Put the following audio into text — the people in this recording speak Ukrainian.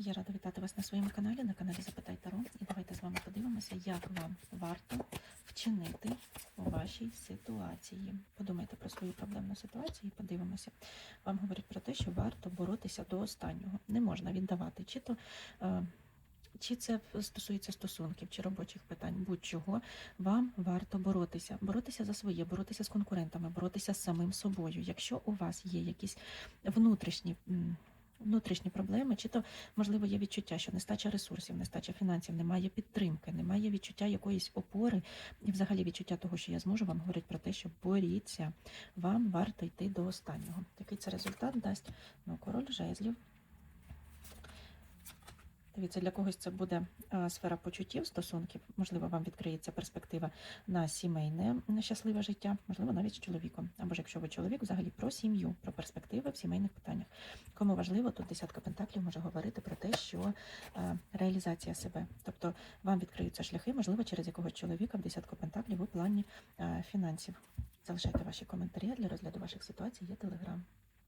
Я рада вітати вас на своєму каналі, на каналі Запитай Таро. І давайте з вами подивимося, як вам варто вчинити у вашій ситуації. Подумайте про свою проблемну ситуацію і подивимося. Вам говорять про те, що варто боротися до останнього. Не можна віддавати чи то. е, Чи це стосується стосунків чи робочих питань, будь-чого, вам варто боротися, боротися за своє, боротися з конкурентами, боротися з самим собою. Якщо у вас є якісь внутрішні внутрішні проблеми, чи то можливо є відчуття, що нестача ресурсів, нестача фінансів, немає підтримки, немає відчуття якоїсь опори, і взагалі відчуття того, що я зможу, вам говорять про те, що боріться, вам варто йти до останнього. Який це результат дасть? Ну, король жезлів. Дивіться, для когось це буде е, сфера почуттів, стосунків. Можливо, вам відкриється перспектива на сімейне щасливе життя, можливо, навіть з чоловіком. Або ж якщо ви чоловік, взагалі про сім'ю, про перспективи в сімейних питаннях. Кому важливо, тут десятка пентаклів може говорити про те, що е, реалізація себе. Тобто вам відкриються шляхи, можливо, через якогось чоловіка в десятку пентаклів у плані е, фінансів. Залишайте ваші коментарі для розгляду ваших ситуацій. Є телеграм.